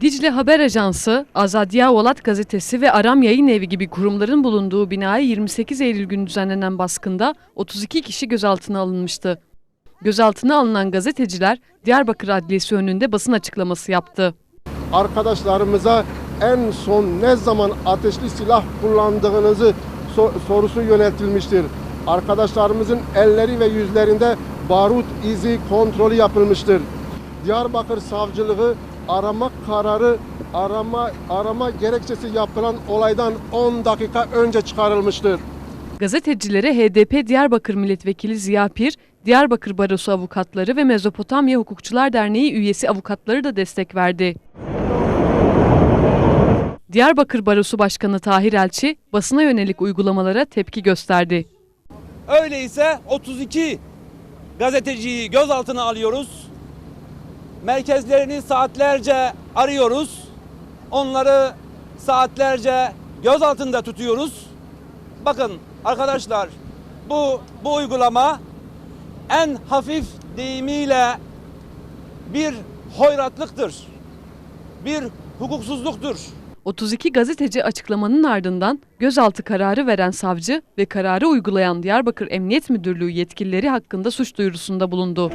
Dicle Haber Ajansı, Azadiya Olat Gazetesi ve Aram Yayın Evi gibi kurumların bulunduğu binaya 28 Eylül günü düzenlenen baskında 32 kişi gözaltına alınmıştı. Gözaltına alınan gazeteciler Diyarbakır Adliyesi önünde basın açıklaması yaptı. arkadaşlarımıza en son ne zaman ateşli silah kullandığınızı so- sorusu yöneltilmiştir. Arkadaşlarımızın elleri ve yüzlerinde barut izi kontrolü yapılmıştır. Diyarbakır Savcılığı arama kararı arama arama gerekçesi yapılan olaydan 10 dakika önce çıkarılmıştır. Gazetecilere HDP Diyarbakır Milletvekili Ziya Pir, Diyarbakır Barosu avukatları ve Mezopotamya Hukukçular Derneği üyesi avukatları da destek verdi. Diyarbakır Barosu Başkanı Tahir Elçi, basına yönelik uygulamalara tepki gösterdi. Öyleyse 32 gazeteciyi gözaltına alıyoruz. Merkezlerini saatlerce arıyoruz. Onları saatlerce gözaltında tutuyoruz. Bakın arkadaşlar bu bu uygulama en hafif deyimiyle bir hoyratlıktır. Bir hukuksuzluktur. 32 gazeteci açıklamanın ardından gözaltı kararı veren savcı ve kararı uygulayan Diyarbakır Emniyet Müdürlüğü yetkilileri hakkında suç duyurusunda bulundu.